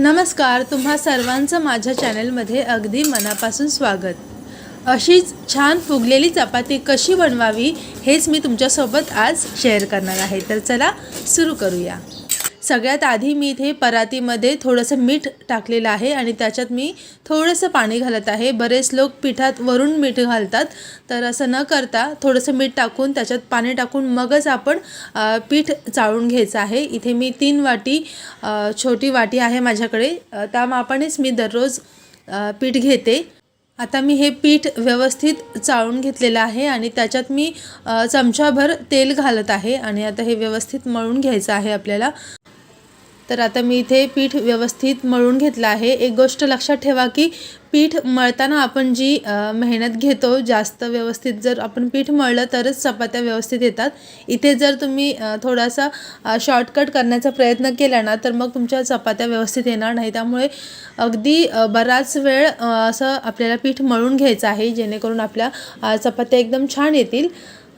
नमस्कार तुम्हा सर्वांचं माझ्या चॅनलमध्ये अगदी मनापासून स्वागत. अशीच छान फुगलेली चपाती कशी बनवावी हेच मी तुमच्यासोबत आज शेअर करणार आहे. तर चला सुरू करूया. सगळ्यात आधी मी इथे परातीमध्ये थोडंसं मीठ टाकलेलं आहे आणि त्याच्यात मी थोडंसं पाणी घालत आहे. बरेच लोक पिठात वरून मीठ घालतात. तर असं न करता थोडंसं मीठ टाकून त्याच्यात पाणी टाकून मगच आपण पीठ चाळून घ्यायचं आहे. इथे मी तीन वाटी छोटी वाटी आहे माझ्याकडे. अ, त्या मापानेच मी दररोज पीठ घेते. आता मी हे पीठ व्यवस्थित चाळून घेतलेलं आहे आणि त्याच्यात मी चमचाभर तेल घालत आहे आणि आता हे व्यवस्थित मळून घ्यायचं आहे आपल्याला. तर आता मी इथे पीठ व्यवस्थित मळून घेतलं आहे. एक गोष्ट लक्षात ठेवा की पीठ मळताना आपण जी मेहनत घेतो जास्त व्यवस्थित जर आपण पीठ मळलं तरच चपात्या व्यवस्थित येतात. इथे जर तुम्ही थोडासा शॉर्टकट करण्याचा प्रयत्न केला ना तर मग तुमच्या चपात्या व्यवस्थित येणार नाही. त्यामुळे अगदी बराच वेळ असं आपल्याला पीठ मळून घ्यायचं आहे जेणेकरून आपल्या चपात्या एकदम छान येतील.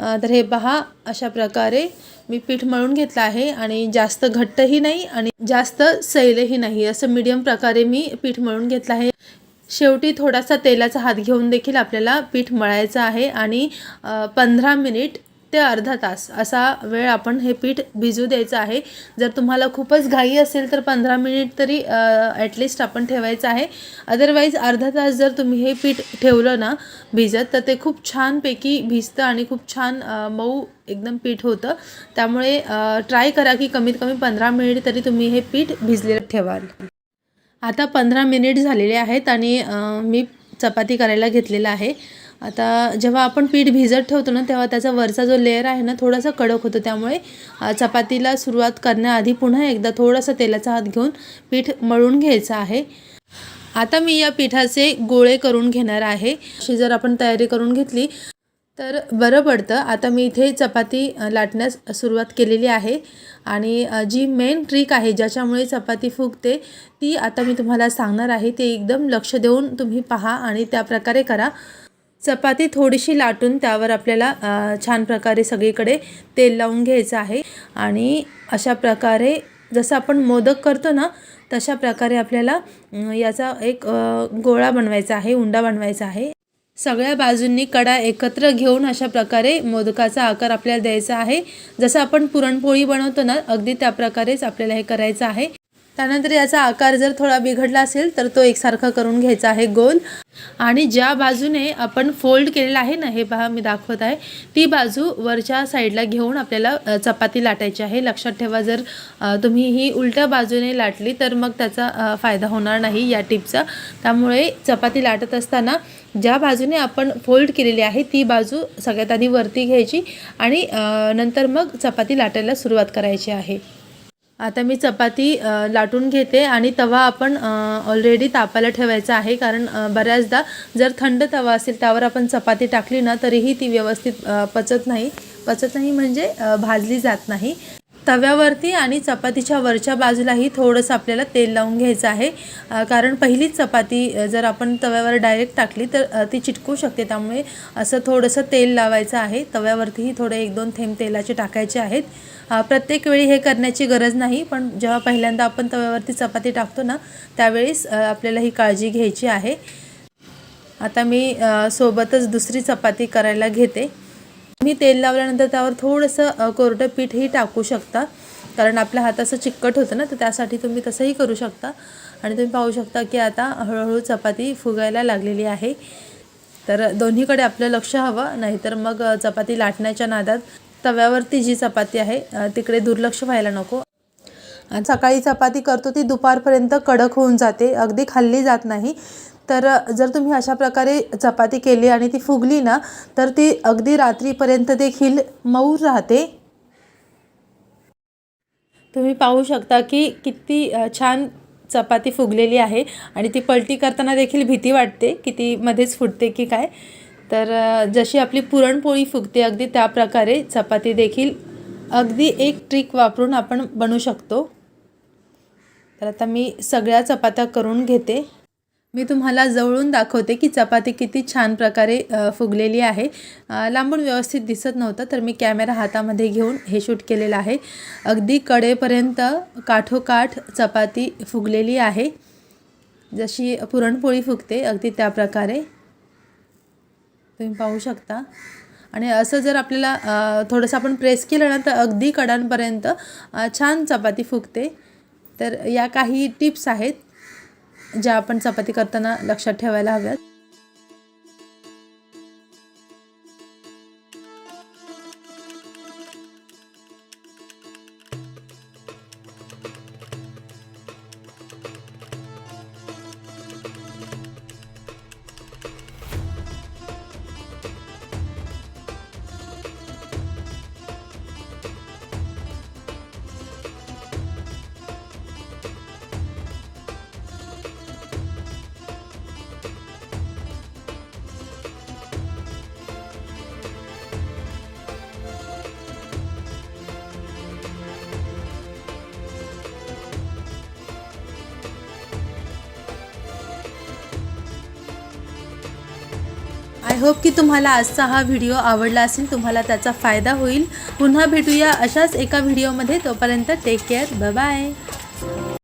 तर हे पहा अशा प्रकारे मी पीठ मळून घेतलं आहे आणि जास्त घट्टही नाही आणि जास्त सैलही नाही. असं मीडियम प्रकारे मी पीठ मळून घेतलं आहे. शेवटी थोडासा तेलाचा हात घेऊन देखील आपल्याला पीठ मळायचं आहे आणि पंधरा मिनिट ते अर्धा तास. असा वेळ आपण हे पीठ भिजू द्यायचं आहे. जर तुम्हाला खूपच घाई असेल तर पंधरा मिनिट तरी ॲटलिस्ट आपण ठेवायचं आहे. अदरवाईज अर्धा तास जर तुम्ही हे पीठ ठेवलं ना भिजत तर ते खूप छानपैकी भिजतं आणि खूप छान मऊ एकदम पीठ होतं. त्यामुळे ट्राय करा की कमीत कमी पंधरा मिनिट तरी तुम्ही हे पीठ भिजलेलं ठेवाल. आता पंधरा मिनिट झालेले आहेत आणि मी चपाती करायला घेतलेलं आहे. आता जेव्हा आपण पीठ भिजत ठेवतो ना तेव्हा त्याचा वरचा जो लेअर आहे ना थोडासा कडक होतो. त्यामुळे चपातीला सुरुवात करण्याआधी पुन्हा एकदा थोडासा तेलाचा हात घेऊन पीठ मळून घ्यायचं आहे. आता मी या पिठाचे गोळे करून घेणार आहे. अशी जर आपण तयारी करून घेतली तर बरं पडतं. आता मी इथे चपाती लाटण्यास सुरुवात केलेली आहे. आणि जी मेन ट्रिक आहे ज्याच्यामुळे चपाती फुगते ती आता मी तुम्हाला सांगणार आहे. ते एकदम लक्ष देऊन तुम्ही पहा आणि त्या प्रकारे करा. चपाती थोडीशी लाटून त्यावर आपल्याला छान प्रकारे सगळीकडे तेल लावून घ्यायचं आहे. आणि अशा प्रकारे जसं आपण मोदक करतो ना तशा प्रकारे आपल्याला याचा एक गोळा बनवायचा आहे उंडा बनवायचा आहे. सगळ्या बाजूंनी कडा एकत्र घेऊन अशा प्रकारे मोदकाचा आकार आपल्याला द्यायचा आहे. जसं आपण पुरणपोळी बनवतो ना अगदी त्या प्रकारेच आपल्याला हे करायचं आहे. त्यानंतर याचा आकार जर थोडा बिघडला असेल तर तो एकसारखा करून घ्यायचा आहे गोल. आणि ज्या बाजूने आपण फोल्ड केलेला आहे ना हे पहा मी दाखवत आहे ती बाजू वरच्या साईडला घेऊन आपल्याला चपाती लाटायची आहे. लक्षात ठेवा जर तुम्ही ही उलट्या बाजूने लाटली तर मग त्याचा फायदा होणार नाही या टिपचा. त्यामुळे चपाती लाटत असताना ज्या बाजूने आपण फोल्ड केलेली आहे ती बाजू सगळ्यात आधी वरती घ्यायची आणि नंतर मग चपाती लाटायला सुरुवात करायची आहे. आता मी चपाती लाटून घेते आणि तवा आपण ऑलरेडी तापायला ठेवायचा आहे. कारण बऱ्याचदा जर थंड तवा असेल त्यावर आपण चपाती टाकली ना तरीही ती व्यवस्थित पचत नाही. पचत नाही म्हणजे भाजली जात नाही. तव्यावरती आणि चपातीच्या वरच्या बाजूलाही थोडंसं आपल्याला तेल लावून घ्यायचं आहे. कारण पहिलीच चपाती जर आपण तव्यावर डायरेक्ट टाकली तर ती चिटकू शकते. त्यामुळे असं थोडंसं तेल लावायचं आहे. तव्यावरतीही थोडे एक दोन थेंब तेलाचे टाकायचे आहेत. प्रत्येक वेळी हे करण्याची गरज नाही पण जेव्हा पहिल्यांदा आपण तव्यावरती चपाती टाकतो ना त्यावेळेस आपल्याला ही काळजी घ्यायची आहे. आता मी सोबतच दुसरी चपाती करायला घेते. मी तेल लावल्यानंतर त्यावर थोडंसं कोरडं पीठही टाकू शकता. कारण आपल्या हात असं चिकट होतं ना तर त्यासाठी तुम्ही तसंही करू शकता. आणि तुम्ही पाहू शकता की आता हळूहळू चपाती फुगायला लागलेली आहे. तर दोन्हीकडे आपलं लक्ष हवं नाहीतर मग चपाती लाटण्याच्या नादात तव्यावरती जी चपाती आहे तिकडे दुर्लक्ष व्हायला नको. सकाळी चपाती करतो ती दुपारपर्यंत कडक होऊन जाते अगदी खाल्ली जात नाही. तर जर तुम्ही अशा प्रकारे चपाती केली आणि ती फुगली ना तर ती अगदी रात्रीपर्यंत देखील मऊ राहते. तुम्ही पाहू शकता की किती छान चपाती फुगलेली आहे आणि ती पलटी करताना देखील भीती वाटते की ती मध्येच फुटते की काय. तर जशी आपली पुरणपोळी फुगते अगदी त्या प्रकारे चपाती देखील अगदी एक ट्रिक वापरून आपण बनवू शकतो. तर आता मी सगळ्या चपात्या करून घेते. मी तुम्हाला जवळून दाखवते की चपाती किती छान प्रकारे फुगलेली आहे. लांबून व्यवस्थित दिसत नव्हतं तर मी कॅमेरा हातामध्ये घेऊन हे शूट केलेलं आहे. अगदी कडेपर्यंत काठोकाठ चपाती फुगलेली आहे. जशी पुरणपोळी फुगते अगदी त्या प्रकारे तुम्ही पाहू शकता. आणि असं जर आपल्याला थोडंसं आपण प्रेस केलं ना तर अगदी कडांपर्यंत छान चपाती फुगते. तर या काही टिप्स आहेत. ज्या आपण चपाती करताना लक्षात ठेवायला हव्यात. आय होप की तुम्हाला आजचा हा व्हिडिओ आवडला असेल तुम्हाला त्याचा फायदा होईल. पुन्हा भेटूया अशाच एका व्हिडिओमध्ये. तोपर्यंत टेक केअर बाय